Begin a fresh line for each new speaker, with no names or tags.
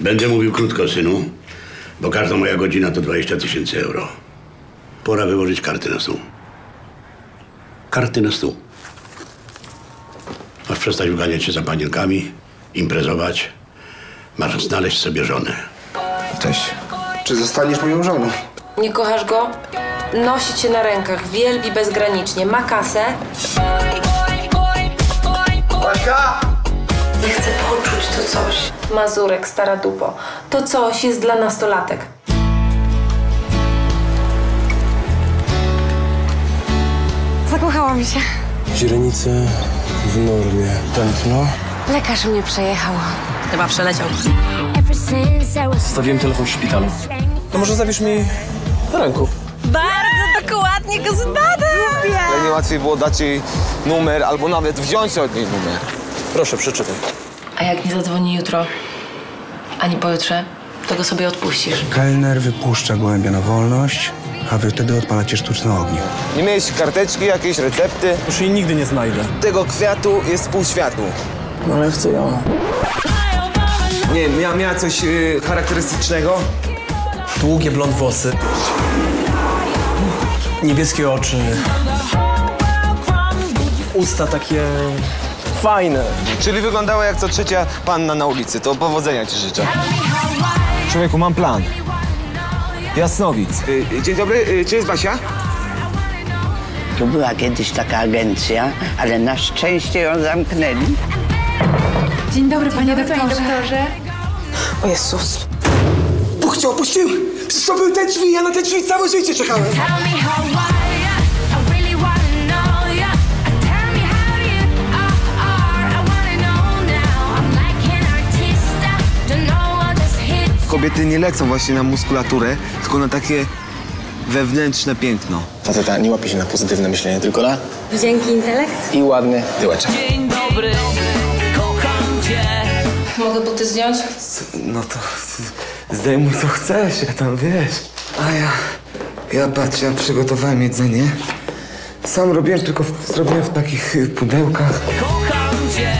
Będę mówił krótko, synu, bo każda moja godzina to 20 tysięcy euro. Pora wyłożyć karty na stół. Karty na stół. Masz przestać uganiać się za panienkami, imprezować. Masz znaleźć sobie żonę.
Cześć. Czy zostaniesz moją żoną?
Nie kochasz go? Nosi cię na rękach, wielbi bezgranicznie, ma kasę.
Baśka!
Mazurek, stara dupo. To coś jest dla nastolatek.
Zakochałam się.
Źrenice w normie. Tętno.
Lekarz mnie przejechał.
Chyba przeleciał.
Stawiłem telefon w szpitalu. To może zawiesz mi na ręku.
Bardzo dokładnie go zbadam.
Ale nie łatwiej było dać jej numer albo nawet wziąć od niej numer.
Proszę, przeczytaj.
A jak nie zadzwoni jutro, ani pojutrze, to go sobie odpuścisz.
Kelner wypuszcza gołębia na wolność, a wy wtedy odpalacie sztuczne ognie.
Nie miałeś karteczki, jakieś recepty?
Już jej nigdy nie znajdę.
Tego kwiatu jest pół światu.
No ale chcę ją.
Nie wiem, miała, miała coś y, charakterystycznego?
Długie blond włosy. Niebieskie oczy. Usta takie fajne.
Czyli wyglądała jak co trzecia panna na ulicy. To powodzenia ci życzę. Człowieku, mam plan. Jasnowic. Y, dzień dobry, y, czy jest Basia?
Tu była kiedyś taka agencja, ale na szczęście ją zamknęli.
Dzień dobry, panie doktorze. O Jezus.
Bóg cię opuścił! Przecież to były te drzwi, ja na te drzwi całe życie czekałem.
Kobiety nie lecą właśnie na muskulaturę, tylko na takie wewnętrzne piękno.
Faceta nie łapie się na pozytywne myślenie, tylko na
Dzięki intelekt?
i ładny tyłeczek.
Mogę buty zdjąć?
No to zdejmuj co chcesz, ja tam wiesz. A ja, ja patrz, ja przygotowałem jedzenie. Sam robiłem, tylko w, zrobiłem w takich pudełkach.